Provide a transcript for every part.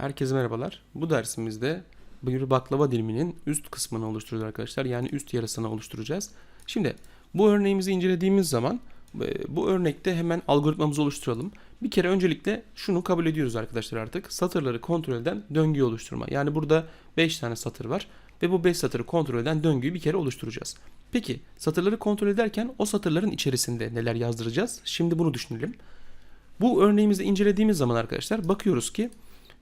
Herkese merhabalar. Bu dersimizde bir baklava diliminin üst kısmını oluşturuyoruz arkadaşlar. Yani üst yarısını oluşturacağız. Şimdi bu örneğimizi incelediğimiz zaman e, bu örnekte hemen algoritmamızı oluşturalım. Bir kere öncelikle şunu kabul ediyoruz arkadaşlar artık. Satırları kontrol eden döngüyü oluşturma. Yani burada 5 tane satır var ve bu 5 satırı kontrol eden döngüyü bir kere oluşturacağız. Peki satırları kontrol ederken o satırların içerisinde neler yazdıracağız? Şimdi bunu düşünelim. Bu örneğimizde incelediğimiz zaman arkadaşlar bakıyoruz ki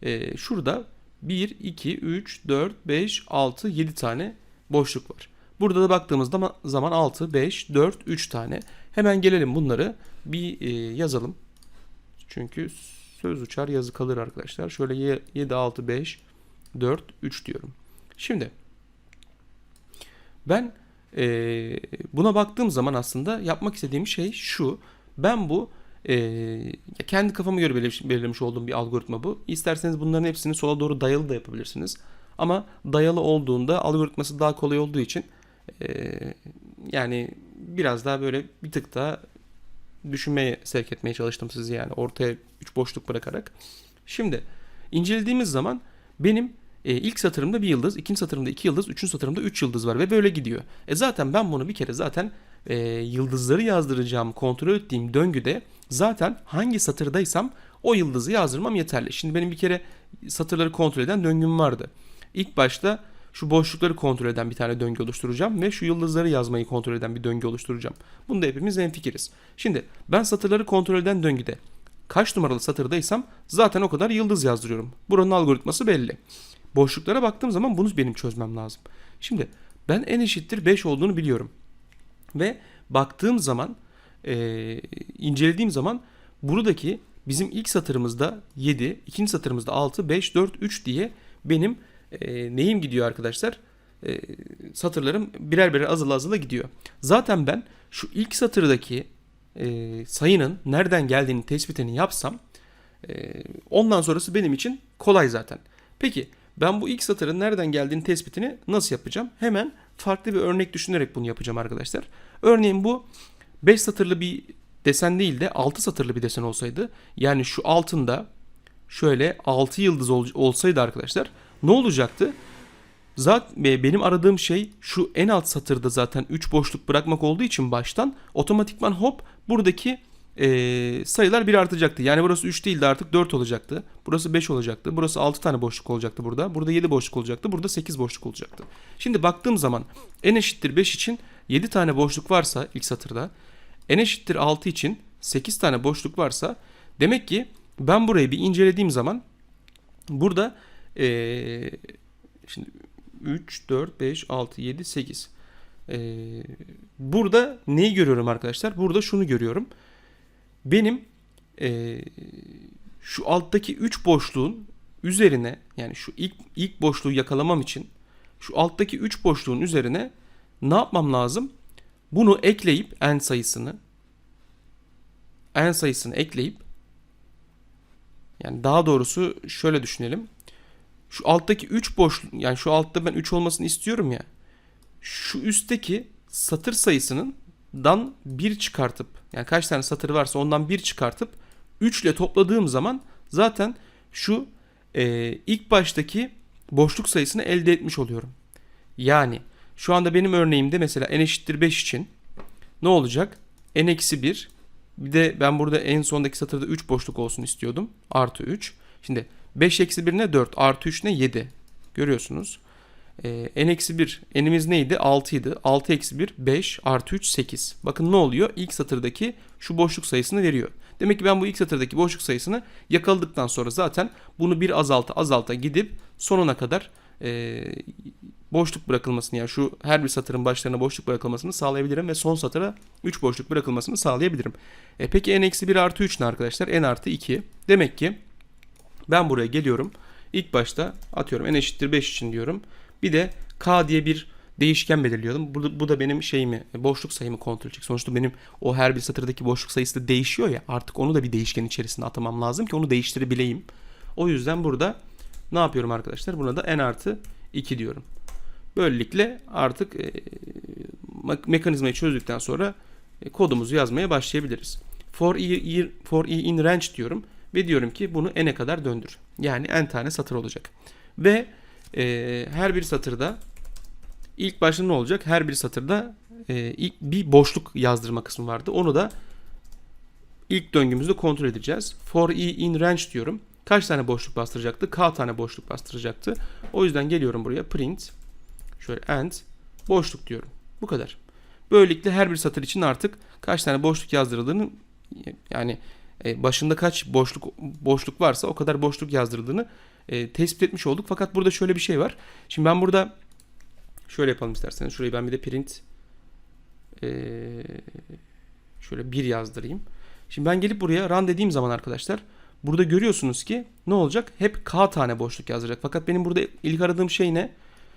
e, şurada 1, 2, 3, 4, 5, 6, 7 tane boşluk var. Burada da baktığımızda ma- zaman 6, 5, 4, 3 tane. Hemen gelelim bunları bir e, yazalım. Çünkü söz uçar yazı kalır arkadaşlar. Şöyle ye- 7, 6, 5, 4, 3 diyorum. Şimdi ben e, buna baktığım zaman aslında yapmak istediğim şey şu. Ben bu ee, kendi kafama göre belirlemiş, olduğum bir algoritma bu. İsterseniz bunların hepsini sola doğru dayalı da yapabilirsiniz. Ama dayalı olduğunda algoritması daha kolay olduğu için ee, yani biraz daha böyle bir tık daha düşünmeye sevk etmeye çalıştım sizi yani ortaya üç boşluk bırakarak. Şimdi incelediğimiz zaman benim e, ilk satırımda bir yıldız, ikinci satırımda iki yıldız, üçüncü satırımda üç yıldız var ve böyle gidiyor. E zaten ben bunu bir kere zaten e, yıldızları yazdıracağım, kontrol ettiğim döngüde zaten hangi satırdaysam o yıldızı yazdırmam yeterli. Şimdi benim bir kere satırları kontrol eden döngüm vardı. İlk başta şu boşlukları kontrol eden bir tane döngü oluşturacağım ve şu yıldızları yazmayı kontrol eden bir döngü oluşturacağım. Bunda hepimiz hemfikiriz. Şimdi ben satırları kontrol eden döngüde kaç numaralı satırdaysam zaten o kadar yıldız yazdırıyorum. Buranın algoritması belli. Boşluklara baktığım zaman bunu benim çözmem lazım. Şimdi ben n eşittir 5 olduğunu biliyorum. Ve baktığım zaman e, incelediğim zaman buradaki bizim ilk satırımızda 7, ikinci satırımızda 6, 5, 4, 3 diye benim e, neyim gidiyor arkadaşlar? E, satırlarım birer birer azıla azıla gidiyor. Zaten ben şu ilk satırdaki e, sayının nereden geldiğini tespitini yapsam e, ondan sonrası benim için kolay zaten. Peki ben bu ilk satırın nereden geldiğini tespitini nasıl yapacağım? Hemen farklı bir örnek düşünerek bunu yapacağım arkadaşlar. Örneğin bu 5 satırlı bir desen değil de 6 satırlı bir desen olsaydı yani şu altında şöyle 6 yıldız ol- olsaydı arkadaşlar ne olacaktı? Zaten benim aradığım şey şu en alt satırda zaten 3 boşluk bırakmak olduğu için baştan otomatikman hop buradaki e, sayılar bir artacaktı. Yani burası 3 değil de artık 4 olacaktı. Burası 5 olacaktı. Burası 6 tane boşluk olacaktı burada. Burada 7 boşluk olacaktı. Burada 8 boşluk olacaktı. Şimdi baktığım zaman n eşittir 5 için 7 tane boşluk varsa ilk satırda n eşittir 6 için 8 tane boşluk varsa demek ki ben burayı bir incelediğim zaman burada e, şimdi 3, 4, 5, 6, 7, 8 e, burada neyi görüyorum arkadaşlar? Burada şunu görüyorum benim eee, şu alttaki 3 boşluğun üzerine yani şu ilk ilk boşluğu yakalamam için şu alttaki 3 boşluğun üzerine ne yapmam lazım? Bunu ekleyip n sayısını n sayısını ekleyip yani daha doğrusu şöyle düşünelim. Şu alttaki 3 boşluk yani şu altta ben 3 olmasını istiyorum ya. Şu üstteki satır sayısının dan 1 çıkartıp yani kaç tane satır varsa ondan 1 çıkartıp 3 ile topladığım zaman zaten şu e, ilk baştaki boşluk sayısını elde etmiş oluyorum. Yani şu anda benim örneğimde mesela n eşittir 5 için ne olacak? n eksi 1 bir de ben burada en sondaki satırda 3 boşluk olsun istiyordum. Artı 3. Şimdi 5 eksi 1 ne 4 artı 3 ne 7. Görüyorsunuz. Ee, n eksi 1 n'imiz neydi? 6 idi. 6 eksi 1 5 artı 3 8. Bakın ne oluyor? İlk satırdaki şu boşluk sayısını veriyor. Demek ki ben bu ilk satırdaki boşluk sayısını yakaladıktan sonra zaten bunu bir azalta azalta gidip sonuna kadar e, boşluk bırakılmasını yani şu her bir satırın başlarına boşluk bırakılmasını sağlayabilirim ve son satıra 3 boşluk bırakılmasını sağlayabilirim. E, peki n eksi 1 artı 3 ne arkadaşlar? n artı 2. Demek ki ben buraya geliyorum. İlk başta atıyorum n eşittir 5 için diyorum. Bir de k diye bir değişken belirliyordum. Bu, bu da benim şeyimi, boşluk sayımı kontrol edecek. Sonuçta benim o her bir satırdaki boşluk sayısı da değişiyor ya. Artık onu da bir değişken içerisine atamam lazım ki onu değiştirebileyim. O yüzden burada ne yapıyorum arkadaşlar? Buna da n artı 2 diyorum. Böylelikle artık e, me- mekanizmayı çözdükten sonra e, kodumuzu yazmaya başlayabiliriz. For i- for i in range diyorum Ve diyorum ki bunu n'e kadar döndür. Yani n tane satır olacak. Ve e, her bir satırda ilk başta ne olacak? Her bir satırda e, ilk bir boşluk yazdırma kısmı vardı. Onu da ilk döngümüzde kontrol edeceğiz. For i in range diyorum. Kaç tane boşluk bastıracaktı? K tane boşluk bastıracaktı. O yüzden geliyorum buraya print şöyle end boşluk diyorum. Bu kadar. Böylelikle her bir satır için artık kaç tane boşluk yazdırıldığını yani e, başında kaç boşluk boşluk varsa o kadar boşluk yazdırıldığını e, tespit etmiş olduk. Fakat burada şöyle bir şey var. Şimdi ben burada şöyle yapalım isterseniz. Şurayı ben bir de print e, şöyle bir yazdırayım. Şimdi ben gelip buraya run dediğim zaman arkadaşlar burada görüyorsunuz ki ne olacak? Hep k tane boşluk yazdıracak. Fakat benim burada ilk aradığım şey ne?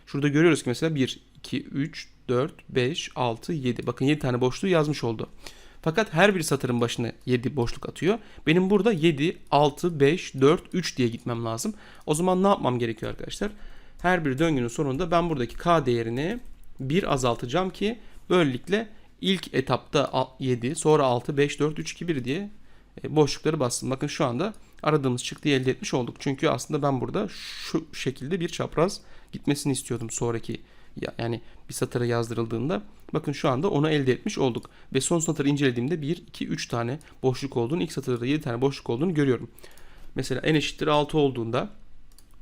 Şurada görüyoruz ki mesela 1, 2, 3, 4, 5, 6, 7. Bakın 7 tane boşluğu yazmış oldu. Fakat her bir satırın başına 7 boşluk atıyor. Benim burada 7, 6, 5, 4, 3 diye gitmem lazım. O zaman ne yapmam gerekiyor arkadaşlar? Her bir döngünün sonunda ben buradaki k değerini 1 azaltacağım ki böylelikle ilk etapta 7, sonra 6, 5, 4, 3, 2, 1 diye e, boşlukları bastım. Bakın şu anda aradığımız çıktıyı elde etmiş olduk. Çünkü aslında ben burada şu şekilde bir çapraz gitmesini istiyordum sonraki yani bir satıra yazdırıldığında. Bakın şu anda onu elde etmiş olduk. Ve son satırı incelediğimde 1, 2, 3 tane boşluk olduğunu, ilk satırda 7 tane boşluk olduğunu görüyorum. Mesela n eşittir 6 olduğunda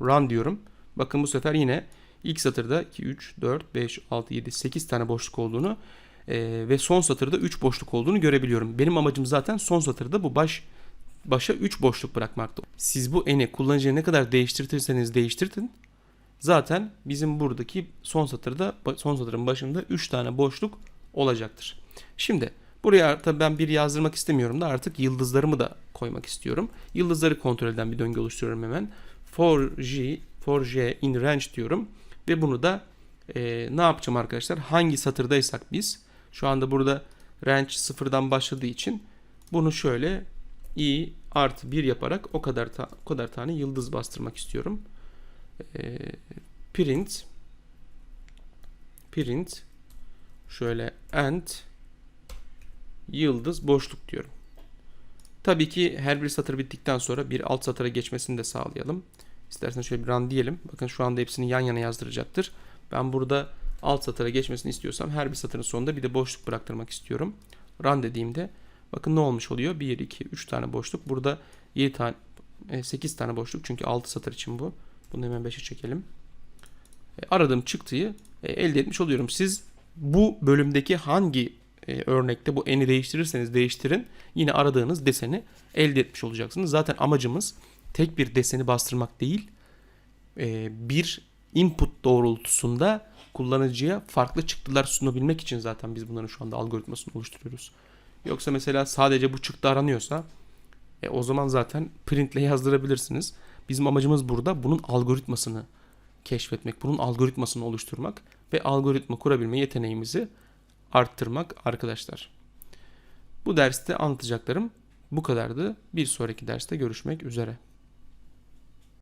run diyorum. Bakın bu sefer yine ilk satırda 2, 3, 4, 5, 6, 7, 8 tane boşluk olduğunu e, ve son satırda 3 boşluk olduğunu görebiliyorum. Benim amacım zaten son satırda bu baş başa 3 boşluk bırakmaktı. Siz bu n'i kullanıcıya ne kadar değiştirirseniz değiştirtin. Zaten bizim buradaki son satırda son satırın başında 3 tane boşluk olacaktır. Şimdi buraya tabii ben bir yazdırmak istemiyorum da artık yıldızlarımı da koymak istiyorum. Yıldızları kontrol eden bir döngü oluşturuyorum hemen. For j for j in range diyorum ve bunu da e, ne yapacağım arkadaşlar? Hangi satırdaysak biz şu anda burada range sıfırdan başladığı için bunu şöyle i artı 1 yaparak o kadar ta, o kadar tane yıldız bastırmak istiyorum. E, print print şöyle end yıldız boşluk diyorum. Tabii ki her bir satır bittikten sonra bir alt satıra geçmesini de sağlayalım. İsterseniz şöyle bir run diyelim. Bakın şu anda hepsini yan yana yazdıracaktır. Ben burada alt satıra geçmesini istiyorsam her bir satırın sonunda bir de boşluk bıraktırmak istiyorum. Run dediğimde bakın ne olmuş oluyor? 1, 2, 3 tane boşluk. Burada 7 tane 8 tane boşluk çünkü 6 satır için bu. Bunu hemen 5'e çekelim. E, aradığım çıktıyı e, elde etmiş oluyorum. Siz bu bölümdeki hangi e, örnekte bu eni değiştirirseniz değiştirin yine aradığınız deseni elde etmiş olacaksınız. Zaten amacımız tek bir deseni bastırmak değil bir input doğrultusunda kullanıcıya farklı çıktılar sunabilmek için zaten biz bunların şu anda algoritmasını oluşturuyoruz. Yoksa mesela sadece bu çıktı aranıyorsa e, o zaman zaten printle yazdırabilirsiniz. Bizim amacımız burada bunun algoritmasını keşfetmek, bunun algoritmasını oluşturmak ve algoritma kurabilme yeteneğimizi arttırmak arkadaşlar. Bu derste anlatacaklarım bu kadardı. Bir sonraki derste görüşmek üzere.